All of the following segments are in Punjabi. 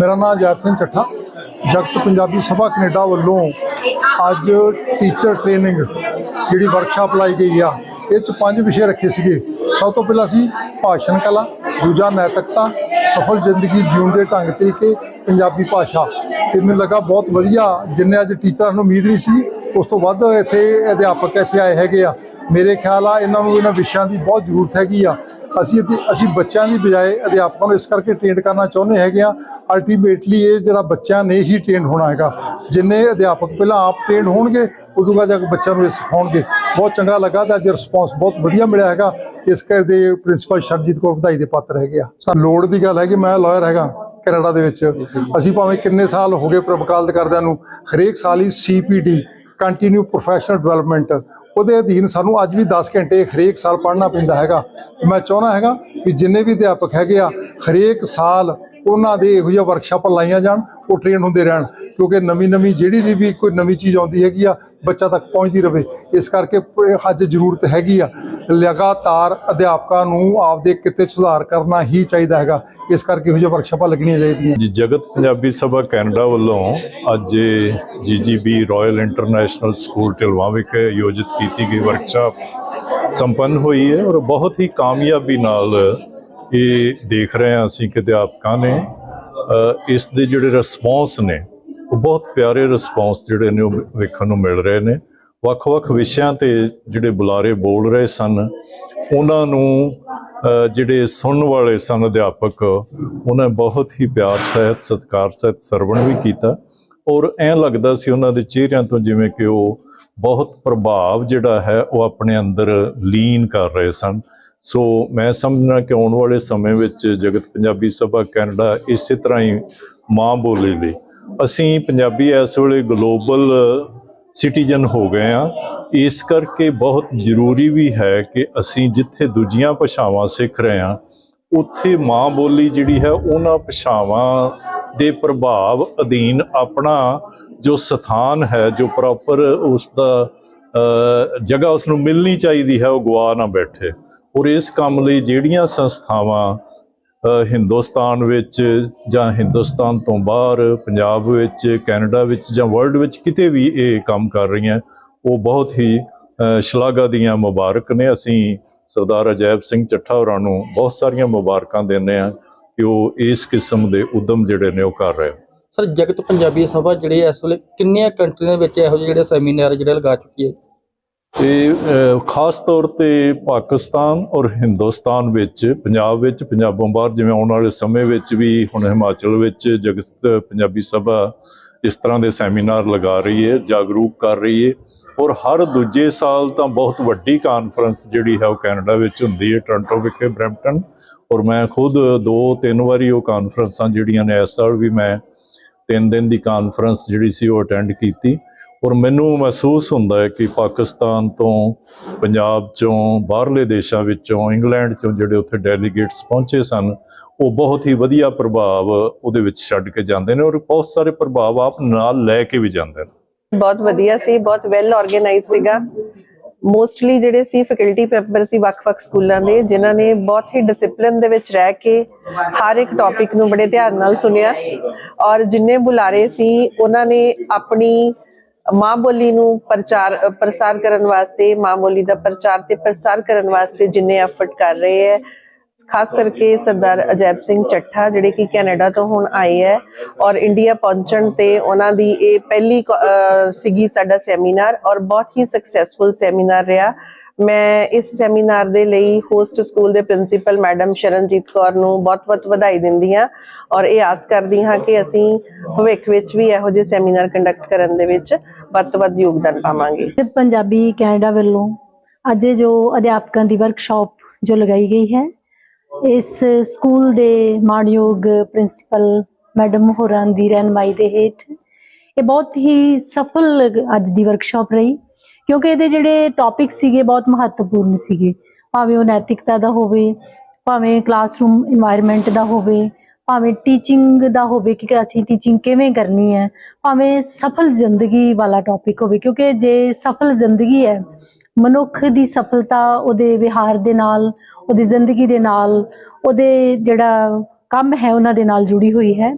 ਮੇਰਾ ਨਾਮ ਜੈਤ ਸਿੰਘ ਚੱਠਾ, ਜਗਤ ਪੰਜਾਬੀ ਸਭਾ ਕੈਨੇਡਾ ਵੱਲੋਂ ਅੱਜ ਟੀਚਰ ਟ੍ਰੇਨਿੰਗ ਜਿਹੜੀ ਵਰਕਸ਼ਾਪ ਲਾਈ ਗਈ ਆ, ਇਹ ਚ ਪੰਜ ਵਿਸ਼ੇ ਰੱਖੇ ਸੀਗੇ। ਸਭ ਤੋਂ ਪਹਿਲਾਂ ਸੀ ਭਾਸ਼ਣ ਕਲਾ, ਦੂਜਾ ਨੈਤਿਕਤਾ, ਸਫਲ ਜ਼ਿੰਦਗੀ ਜਿਉਣ ਦੇ ਢੰਗ ਤਰੀਕੇ, ਪੰਜਾਬੀ ਭਾਸ਼ਾ। ਤੇ ਮੈਨੂੰ ਲੱਗਾ ਬਹੁਤ ਵਧੀਆ, ਜਿੰਨੇ ਅੱਜ ਟੀਚਰਾਂ ਨੂੰ ਉਮੀਦ ਨਹੀਂ ਸੀ, ਉਸ ਤੋਂ ਵੱਧ ਇੱਥੇ ਅਧਿਆਪਕ ਇੱਥੇ ਆਏ ਹੈਗੇ ਆ। ਮੇਰੇ ਖਿਆਲ ਆ, ਇਹਨਾਂ ਨੂੰ ਇਹਨਾਂ ਵਿਸ਼ਿਆਂ ਦੀ ਬਹੁਤ ਜ਼ਰੂਰਤ ਹੈਗੀ ਆ। ਅਸੀਂ ਅਸੀਂ ਬੱਚਿਆਂ ਦੀ ਬਜਾਏ ਅਧਿਆਪਕਾਂ ਨੂੰ ਇਸ ਕਰਕੇ ਟ੍ਰੇਨ ਕਰਨਾ ਚਾਹੁੰਦੇ ਹੈਗੇ ਆ ਅਲਟੀਮੇਟਲੀ ਇਹ ਜਿਹੜਾ ਬੱਚਿਆਂ ਨੇ ਹੀ ਟ੍ਰੇਨ ਹੋਣਾ ਹੈਗਾ। ਜਿੰਨੇ ਅਧਿਆਪਕ ਪਹਿਲਾਂ ਆਪ ਟ੍ਰੇਨ ਹੋਣਗੇ, ਉਦੋਂ ਬਾਅਦ ਜਾ ਕੇ ਬੱਚਿਆਂ ਨੂੰ ਇਹ ਸਿਖਾਉਣਗੇ। ਬਹੁਤ ਚੰਗਾ ਲੱਗਾ ਤਾਂ ਅੱਜ ਰਿਸਪੌਂਸ ਬਹੁਤ ਵਧੀਆ ਮਿਲਿਆ ਹੈਗਾ। ਇਸ ਕਰਕੇ ਪ੍ਰਿੰਸੀਪਲ ਸ਼ਰਜੀਤ ਕੌਰ ਵਧਾਈ ਦੇ ਪਾਤਰ ਹੈਗੇ ਆ। ਸਾਨੂੰ ਲੋੜ ਦੀ ਗੱਲ ਹੈ ਕਿ ਮੈਂ ਲਾਇਰ ਹੈਗਾ ਕੈਨੇਡਾ ਦੇ ਵਿੱਚ। ਅਸੀਂ ਭਾਵੇਂ ਕਿੰਨੇ ਸਾਲ ਹੋ ਗਏ ਪ੍ਰਵਕਾਲਤ ਕਰਦਿਆਂ ਨੂੰ, ਹਰੇਕ ਸਾਲ ਹੀ ਸੀਪੀਡੀ ਕੰਟੀਨਿਊ ਪ੍ਰੋਫੈਸ਼ਨਲ ਡਿਵੈਲਪਮੈਂਟ ਉਹਦੇ ਅਧੀਨ ਸਾਨੂੰ ਅੱਜ ਵੀ 10 ਘੰਟੇ ਹਰੇਕ ਸਾਲ ਪੜ੍ਹਨਾ ਪੈਂਦਾ ਹੈਗਾ। ਮੈਂ ਚਾਹੁੰਦਾ ਹੈਗਾ ਕਿ ਜਿੰਨੇ ਵੀ ਅਧਿਆਪਕ ਹੈਗੇ ਆ, ਹਰੇਕ ਸਾਲ ਉਹਨਾਂ ਦੇ ਇਹੋ ਜਿਹੀਆਂ ਵਰਕਸ਼ਾਪਾਂ ਲਾਈਆਂ ਜਾਣ, ਉਹ ਟ੍ਰੇਨ ਹੁੰਦੇ ਰਹਿਣ, ਕਿਉਂਕਿ ਨਵੀਂ ਨਵੀਂ ਜਿਹੜੀ ਵੀ- ਕੋਈ ਨਵੀਂ ਚੀਜ਼ ਆਉਂਦੀ ਹੈਗੀ ਆ, ਬੱਚਾ ਤੱਕ ਪਹੁੰਚਦੀ ਰਵੇ। ਇਸ ਕਰਕੇ ਅੱਜ ਜ਼ਰੂਰਤ ਹੈਗੀ ਆ। ਲਗਾਤਾਰ ਅਧਿਆਪਕਾਂ ਨੂੰ ਆਪਦੇ ਕਿੱਤੇ ਸੁਧਾਰ ਕਰਨਾ ਹੀ ਚਾਹੀਦਾ ਹੈਗਾ। ਇਸ ਕਰਕੇ ਇਹੋ ਜਿਹੀਆਂ ਵਰਕਸ਼ਾਪਾਂ ਲੱਗਣੀਆਂ ਚਾਹੀਦੀਆਂ। ਜੀ, ਜਗਤ ਪੰਜਾਬੀ ਸਭਾ ਕੈਨੇਡਾ ਵੱਲੋਂ ਅੱਜ GGB royal international school Dhilwan ਵਿਖੇ ਆਯੋਜਿਤ ਕੀਤੀ ਗਈ ਵਰਕਸ਼ਾਪ ਸੰਪੰਨ ਹੋਈ ਹੈ ਔਰ ਬਹੁਤ ਹੀ ਕਾਮਯਾਬੀ ਨਾਲ ਇਹ ਦੇਖ ਰਹੇ ਹਾਂ ਅਸੀਂ ਕਿ ਅਧਿਆਪਕਾਂ ਨੇ ਅ, ਇਸ ਦੇ ਜਿਹੜੇ ਰਿਸਪੌਂਸ ਨੇ ਉਹ ਬਹੁਤ ਪਿਆਰੇ ਰਿਸਪੌਂਸ ਜਿਹੜੇ ਨੇ ਉਹ ਵੇਖਣ ਨੂੰ ਮਿਲ ਰਹੇ ਨੇ। ਵੱਖ-ਵੱਖ ਵਿਸ਼ਿਆਂ ਤੇ ਜਿਹੜੇ ਬੁਲਾਰੇ ਬੋਲ ਰਹੇ ਸਨ ਉਹਨਾਂ ਨੂੰ ਜਿਹੜੇ ਸੁਣਨ ਵਾਲੇ ਸਨ ਅਧਿਆਪਕ ਉਹਨਾਂ ਬਹੁਤ ਹੀ ਪਿਆਰ ਸਹਿਤ ਸਤਿਕਾਰ ਸਹਿਤ ਸਰਵਣ ਵੀ ਕੀਤਾ। ਔਰ ਐਂ ਲੱਗਦਾ ਸੀ ਉਹਨਾਂ ਦੇ ਚਿਹਰਿਆਂ ਤੋਂ ਜਿਵੇਂ ਕਿ ਉਹ ਬਹੁਤ ਪ੍ਰਭਾਵ ਜਿਹੜਾ ਹੈ ਉਹ ਆਪਣੇ ਅੰਦਰ ਲੀਨ ਕਰ ਰਹੇ ਸਨ। ਸੋ ਮੈਂ ਸਮਝਣਾ ਕਿ ਆਉਣ ਵਾਲੇ ਸਮੇਂ ਵਿੱਚ ਜਗਤ ਪੰਜਾਬੀ ਸਭਾ ਕੈਨੇਡਾ ਇਸੇ ਤਰ੍ਹਾਂ ਹੀ ਮਾਂ ਬੋਲੀ ਲਈ। ਅਸੀਂ ਪੰਜਾਬੀ ਇਸ ਵੇਲੇ ਗਲੋਬਲ ਸਿਟੀਜ਼ਨ ਹੋ ਗਏ ਆ ਇਸ ਕਰਕੇ ਬਹੁਤ ਜ਼ਰੂਰੀ ਵੀ ਹੈ ਕਿ ਅਸੀਂ ਜਿੱਥੇ ਦੂਜੀਆਂ ਭਾਸ਼ਾਵਾਂ ਸਿੱਖ ਰਹੇ ਆ ਉੱਥੇ ਮਾਂ ਬੋਲੀ ਜਿਹੜੀ ਹੈ, ਉਹਨਾਂ ਭਾਸ਼ਾਵਾਂ ਦੇ ਪ੍ਰਭਾਵ ਅਧੀਨ ਆਪਣਾ ਜੋ ਸਥਾਨ ਹੈ, ਜੋ ਪ੍ਰੋਪਰ ਉਸ ਦਾ ਜਗ੍ਹਾ ਉਸ ਨੂੰ ਮਿਲਣੀ ਚਾਹੀਦੀ ਹੈ, ਉਹ ਗਵਾ ਨਾ ਬੈਠੇ। ਔਰ ਇਸ ਕੰਮ ਲਈ ਜਿਹੜੀਆਂ ਸੰਸਥਾਵਾਂ ਹਿੰਦੁਸਤਾਨ ਵਿੱਚ ਜਾਂ ਹਿੰਦੁਸਤਾਨ ਤੋਂ ਬਾਹਰ, ਪੰਜਾਬ ਵਿੱਚ, ਕੈਨੇਡਾ ਵਿੱਚ ਜਾਂ ਵਰਲਡ ਵਿੱਚ ਕਿਤੇ ਵੀ ਇਹ ਕੰਮ ਕਰ ਰਹੀਆਂ, ਉਹ ਬਹੁਤ ਹੀ ਸ਼ਲਾਘਾ ਦੀਆਂ ਮੁਬਾਰਕ ਨੇ। ਅਸੀਂ ਸਰਦਾਰ ਅਜੈਬ ਸਿੰਘ ਚੱਠਾ ਹੋਰਾਂ ਨੂੰ ਬਹੁਤ ਸਾਰੀਆਂ ਮੁਬਾਰਕਾਂ ਦਿੰਦੇ ਆ ਕਿ ਉਹ ਇਸ ਕਿਸਮ ਦੇ ਉਦਮ ਜਿਹੜੇ ਨੇ ਉਹ ਕਰ ਰਹੇ ਸਰ, ਜਗਤ ਪੰਜਾਬੀ ਸਭਾ ਜਿਹੜੇ ਇਸ ਵੇਲੇ ਕਿੰਨੀਆਂ ਕੰਟਰੀਆਂ ਦੇ ਵਿੱਚ ਇਹੋ ਜਿਹੇ ਜਿਹੜੇ ਸੈਮੀਨਾਰ ਜਿਹੜੇ ਲਗਾ ਚੁੱਕੀ ਹੈ? ਤੇ ਖਾਸ ਤੌਰ ਤੇ ਪਾਕਿਸਤਾਨ ਔਰ ਹਿੰਦੁਸਤਾਨ ਵਿੱਚ, ਪੰਜਾਬ ਵਿੱਚ, ਪੰਜਾਬੋਂ ਬਾਹਰ ਜਿਵੇਂ ਆਉਣ ਵਾਲੇ ਸਮੇਂ ਵਿੱਚ ਵੀ ਹੁਣ ਹਿਮਾਚਲ ਵਿੱਚ ਜਗਤ ਪੰਜਾਬੀ ਸਭਾ ਇਸ ਤਰ੍ਹਾਂ ਦੇ ਸੈਮੀਨਾਰ ਲਗਾ ਰਹੀ ਹੈ, ਜਾਗਰੂਕ ਕਰ ਰਹੀ ਹੈ ਔਰ ਹਰ ਦੂਜੇ ਸਾਲ ਤਾਂ ਬਹੁਤ ਵੱਡੀ ਕਾਨਫਰੰਸ ਜਿਹੜੀ ਹੈ ਉਹ ਕੈਨੇਡਾ ਵਿੱਚ ਹੁੰਦੀ ਹੈ, ਟੋਰਾਂਟੋ ਵਿਖੇ, ਬਰੈਂਪਟਨ ਔਰ ਮੈਂ ਖੁਦ ਦੋ ਤਿੰਨ ਵਾਰੀ ਉਹ ਕਾਨਫਰੰਸਾਂ ਜਿਹੜੀਆਂ ਨੇ, ਇਸ ਸਾਲ ਵੀ ਮੈਂ ਤਿੰਨ ਦਿਨ ਦੀ ਕਾਨਫਰੰਸ ਜਿਹੜੀ ਸੀ ਉਹ ਅਟੈਂਡ ਕੀਤੀ ਔਰ ਮੈਨੂੰ ਮਹਿਸੂਸ ਹੁੰਦਾ ਹੈ ਕਿ ਪਾਕਿਸਤਾਨ ਤੋਂ, ਪੰਜਾਬ ਚੋਂ, ਬਾਹਰਲੇ ਦੇਸ਼ਾਂ ਵਿੱਚੋਂ, ਇੰਗਲੈਂਡ ਚੋਂ ਜਿਹੜੇ ਉੱਥੇ ਡੈਲੀਗੇਟਸ ਪਹੁੰਚੇ ਸਨ, ਉਹ ਬਹੁਤ ਹੀ ਵਧੀਆ ਪ੍ਰਭਾਵ ਉਹਦੇ ਵਿੱਚ ਛੱਡ ਕੇ ਜਾਂਦੇ ਨੇ ਔਰ ਬਹੁਤ ਸਾਰੇ ਪ੍ਰਭਾਵ ਆਪ ਨਾਲ ਲੈ ਕੇ ਵੀ ਜਾਂਦੇ ਨੇ। ਬਹੁਤ ਵਧੀਆ ਸੀ, ਬਹੁਤ ਵੈਲ ਆਰਗੇਨਾਈਜ਼ ਸੀਗਾ। ਮੋਸਟਲੀ ਜਿਹੜੇ ਸੀ ਫੈਕਲਟੀ ਮੈਂਬਰ ਸੀ ਵੱਖ-ਵੱਖ ਸਕੂਲਾਂ ਦੇ, ਜਿਨ੍ਹਾਂ ਨੇ ਬਹੁਤ ਹੀ ਡਿਸਪਲਿਨ ਦੇ ਵਿੱਚ ਰਹਿ ਕੇ ਹਰ ਇੱਕ ਟੌਪਿਕ ਨੂੰ ਬੜੇ ਧਿਆਨ ਨਾਲ ਸੁਣਿਆ। ਔਰ ਜਿੰਨੇ ਬੁਲਾਰੇ ਸੀ, ਉਹਨਾਂ ਨੇ ਆਪਣੀ ਮਾਂ ਬੋਲੀ ਨੂੰ ਪ੍ਰਚਾਰ ਪ੍ਰਸਾਰ ਕਰਨ ਵਾਸਤੇ, ਮਾਂ ਬੋਲੀ ਦਾ ਪ੍ਰਚਾਰ ਤੇ ਪ੍ਰਸਾਰ ਕਰਨ ਵਾਸਤੇ ਜਿੰਨੇ ਐਫਰਟ ਕਰ ਰਹੇ ਹੈ, ਖਾਸ ਕਰਕੇ ਸਰਦਾਰ ਅਜੈਬ ਸਿੰਘ ਚੱਠਾ, ਜਿਹੜੇ ਕਿ ਕੈਨੇਡਾ ਤੋਂ ਹੁਣ ਆਏ ਹੈ ਔਰ ਇੰਡੀਆ ਪਹੁੰਚਣ ਤੇ ਉਹਨਾਂ ਦੀ ਇਹ ਪਹਿਲੀ ਕ- ਸੀਗੀ ਸਾਡਾ ਸੈਮੀਨਾਰ ਔਰ ਬਹੁਤ ਹੀ ਸਕਸੈਸਫੁਲ ਸੈਮੀਨਾਰ ਰਿਹਾ। ਮੈਂ ਇਸ ਸੈਮੀਨਾਰ ਦੇ ਲਈ ਹੋਸਟ ਸਕੂਲ ਦੇ ਪ੍ਰਿੰਸੀਪਲ ਮੈਡਮ ਸ਼ਰਨਜੀਤ ਕੌਰ ਨੂੰ ਬਹੁਤ-ਬਹੁਤ ਵਧਾਈ ਦਿੰਦੀ ਹਾਂ ਔਰ ਇਹ ਆਸ ਕਰਦੀ ਹਾਂ ਕਿ ਅਸੀਂ ਭਵਿੱਖ ਵਿੱਚ ਵੀ ਇਹੋ ਜਿਹੇ ਸੈਮੀਨਾਰ ਕੰਡਕਟ ਕਰਨ ਦੇ ਵਿੱਚ ਵੱਧ ਤੋਂ ਵੱਧ ਯੋਗਦਾਨ ਪਾਵਾਂਗੇ। ਪੰਜਾਬੀ ਕੈਨੇਡਾ ਵੱਲੋਂ ਅੱਜ ਜੋ ਅਧਿਆਪਕਾਂ ਦੀ ਵਰਕਸ਼ਾਪ ਜੋ ਲਗਾਈ ਗਈ ਹੈ, ਇਸ ਸਕੂਲ ਦੇ ਮਾਣਯੋਗ ਪ੍ਰਿੰਸੀਪਲ ਮੈਡਮ ਹੋਰਾਂ ਦੀ ਰਹਿਨਮਾਈ ਦੇ ਹੇਠ, ਇਹ ਬਹੁਤ ਹੀ ਸਫਲ ਅੱਜ ਦੀ ਵਰਕਸ਼ਾਪ ਰਹੀ, ਕਿਉਂਕਿ ਇਹਦੇ ਜਿਹੜੇ ਟੌਪਿਕ ਸੀਗੇ ਬਹੁਤ ਮਹੱਤਵਪੂਰਨ ਸੀਗੇ। ਭਾਵੇਂ ਉਹ ਨੈਤਿਕਤਾ ਦਾ ਹੋਵੇ, ਭਾਵੇਂ ਕਲਾਸਰੂਮ এনवायरमेंट ਦਾ ਹੋਵੇ ਭਾਵੇਂ ਟੀਚਿੰਗ ਦਾ ਹੋਵੇ ਕਿ ਅਸੀਂ ਟੀਚਿੰਗ ਕਿਵੇਂ ਕਰਨੀ ਹੈ, ਭਾਵੇਂ ਸਫਲ ਜ਼ਿੰਦਗੀ ਵਾਲਾ ਟੌਪਿਕ ਹੋਵੇ, ਕਿਉਂਕਿ ਜੇ ਸਫਲ ਜ਼ਿੰਦਗੀ ਹੈ, ਮਨੁੱਖ ਦੀ ਸਫਲਤਾ ਉਹਦੇ ਵਿਹਾਰ ਦੇ ਨਾਲ, ਉਹਦੀ ਜ਼ਿੰਦਗੀ ਦੇ ਨਾਲ, ਉਹਦੇ ਜਿਹੜਾ ਕੰਮ ਹੈ ਉਹਨਾਂ ਦੇ ਨਾਲ ਜੁੜੀ ਹੋਈ ਹੈ।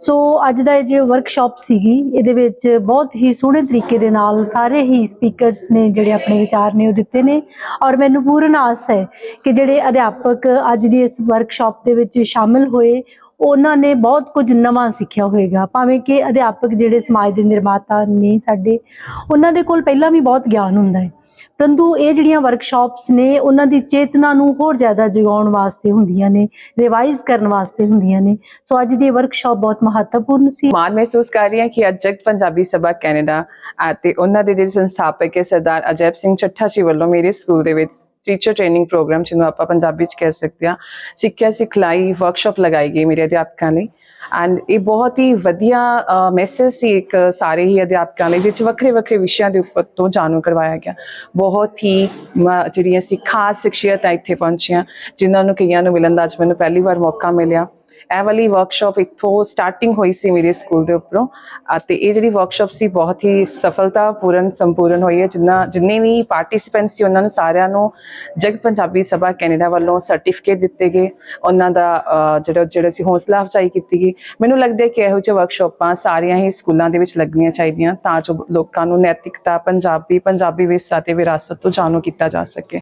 ਸੋ ਅੱਜ ਦਾ ਇਹ ਜੋ ਵਰਕਸ਼ਾਪ ਸੀਗੀ, ਇਹਦੇ ਵਿੱਚ ਬਹੁਤ ਹੀ ਸੋਹਣੇ ਤਰੀਕੇ ਦੇ ਨਾਲ ਸਾਰੇ ਹੀ ਸਪੀਕਰਸ ਨੇ ਜਿਹੜੇ ਆਪਣੇ ਵਿਚਾਰ ਨੇ ਉਹ ਦਿੱਤੇ ਨੇ। ਔਰ ਮੈਨੂੰ ਪੂਰਨ ਆਸ ਹੈ ਕਿ ਜਿਹੜੇ ਅਧਿਆਪਕ ਅੱਜ ਦੀ ਇਸ ਵਰਕਸ਼ਾਪ ਦੇ ਵਿੱਚ ਸ਼ਾਮਿਲ ਹੋਏ ਉਹਨਾਂ ਨੇ ਬਹੁਤ ਕੁਝ ਨਵਾਂ ਸਿੱਖਿਆ ਹੋਵੇਗਾ। ਭਾਵੇਂ ਕਿ ਅਧਿਆਪਕ ਜਿਹੜੇ ਸਮਾਜ ਦੇ ਨਿਰਮਾਤਾ ਨੇ ਸਾਡੇ, ਉਹਨਾਂ ਦੇ ਕੋਲ ਪਹਿਲਾਂ ਵੀ ਬਹੁਤ ਗਿਆਨ ਹੁੰਦਾ ਹੈ। ਪਰੰਤੂ ਇਹ ਜਿਹੜੀਆਂ ਵਰਕਸ਼ਾਪਸ ਨੇ, ਉਹਨਾਂ ਦੀ ਚੇਤਨਾ ਨੂੰ ਹੋਰ ਜ਼ਿਆਦਾ ਜਗਾਉਣ ਵਾਸਤੇ ਹੁੰਦੀਆਂ ਨੇ ਰਿਵਾਈਜ਼ ਕਰਨ ਵਾਸਤੇ ਹੁੰਦੀਆਂ ਨੇ। ਸੋ ਅੱਜ ਦੀ ਇਹ ਵਰਕਸ਼ਾਪ ਬਹੁਤ ਮਹੱਤਵਪੂਰਨ ਸੀ। ਮਾਣ ਮਹਿਸੂਸ ਕਰ ਰਹੀ ਹਾਂ ਕਿ ਅੱਜ ਜਗਤ ਪੰਜਾਬੀ ਸਭਾ ਕੈਨੇਡਾ ਅਤੇ ਉਹਨਾਂ ਦੇ ਜਿਹੜੇ ਸੰਸਥਾਪਕ ਹੈ ਸਰਦਾਰ ਅਜੈਬ ਸਿੰਘ ਚੱਠਾ ਜੀ ਵੱਲੋਂ ਮੇਰੇ ਸਕੂਲ ਦੇ ਵਿੱਚ ਟੀਚਰ ਟ੍ਰੇਨਿੰਗ ਪ੍ਰੋਗਰਾਮ ਜਿਹਨੂੰ ਆਪਾਂ ਪੰਜਾਬੀ ਚ ਕਹਿ ਸਕਦੇ ਹਾਂ ਸਿੱਖਿਆ ਸਿਖਲਾਈ ਵਰਕਸ਼ਾਪ ਲਗਾਈ ਗਈ ਮੇਰੇ ਅਧਿਆਪਕਾਂ ਲਈ ਐਂਡ ਇਹ ਬਹੁਤ ਹੀ ਵਧੀਆ ਮੈਸੇਜ ਸੀ ਇੱਕ ਸਾਰੇ ਹੀ ਅਧਿਆਪਕਾਂ ਲਈ ਜਿਸ 'ਚ ਵੱਖਰੇ ਵੱਖਰੇ ਵਿਸ਼ਿਆਂ ਦੇ ਉੱਪਰ ਤੋਂ ਜਾਣੂ ਕਰਵਾਇਆ ਗਿਆ ਬਹੁਤ ਹੀ ਮ- ਜਿਹੜੀਆਂ ਸੀ ਖਾਸ ਸਿੱਖਿਅਤਾਂ ਇੱਥੇ ਪਹੁੰਚੀਆਂ ਜਿਨ੍ਹਾਂ ਨੂੰ ਕਈਆਂ ਨੂੰ ਮਿਲਣ ਦਾ ਅੱਜ ਮੈਨੂੰ ਪਹਿਲੀ ਵਾਰ ਮੌਕਾ ਮਿਲਿਆ ਇਹ ਵਾਲੀ ਵਰਕਸ਼ਾਪ ਇੱਥੋਂ ਸਟਾਰਟਿੰਗ ਹੋਈ ਸੀ ਮੇਰੇ ਸਕੂਲ ਦੇ ਉੱਪਰੋਂ ਅਤੇ ਇਹ ਜਿਹੜੀ ਵਰਕਸ਼ਾਪ ਸੀ ਬਹੁਤ ਹੀ ਸਫਲਤਾਪੂਰਨ, ਸੰਪੂਰਨ ਹੋਈ ਹੈ। ਜਿੰਨਾ, ਜਿੰਨੇ ਵੀ ਪਾਰਟਿਸਿਪੈਂਟਸ ਸੀ, ਉਹਨਾਂ ਨੂੰ ਸਾਰਿਆਂ ਨੂੰ ਜਗ ਪੰਜਾਬੀ ਸਭਾ ਕੈਨੇਡਾ ਵੱਲੋਂ ਸਰਟੀਫਿਕੇਟ ਦਿੱਤੇ ਗਏ। ਉਹਨਾਂ ਦਾ ਜਿਹੜਾ ਜਿਹੜਾ ਸੀ ਹੌਸਲਾ ਅਫਜ਼ਾਈ ਕੀਤੀ ਗਈ। ਮੈਨੂੰ ਲੱਗਦਾ ਹੈ ਕਿ ਇਹੋ ਜਿਹੇ ਵਰਕਸ਼ਾਪਾਂ ਸਾਰੀਆਂ ਹੀ ਸਕੂਲਾਂ ਦੇ ਵਿੱਚ ਲੱਗਣੀਆਂ ਚਾਹੀਦੀਆਂ ਤਾਂ ਜੋ ਲੋਕਾਂ ਨੂੰ ਨੈਤਿਕਤਾ, ਪੰਜਾਬੀ ਪੰਜਾਬੀ ਵਿਰਸਾ ਤੇ ਵਿਰਾਸਤ ਤੋਂ ਜਾਣੂ ਕੀਤਾ ਜਾ ਸਕੇ।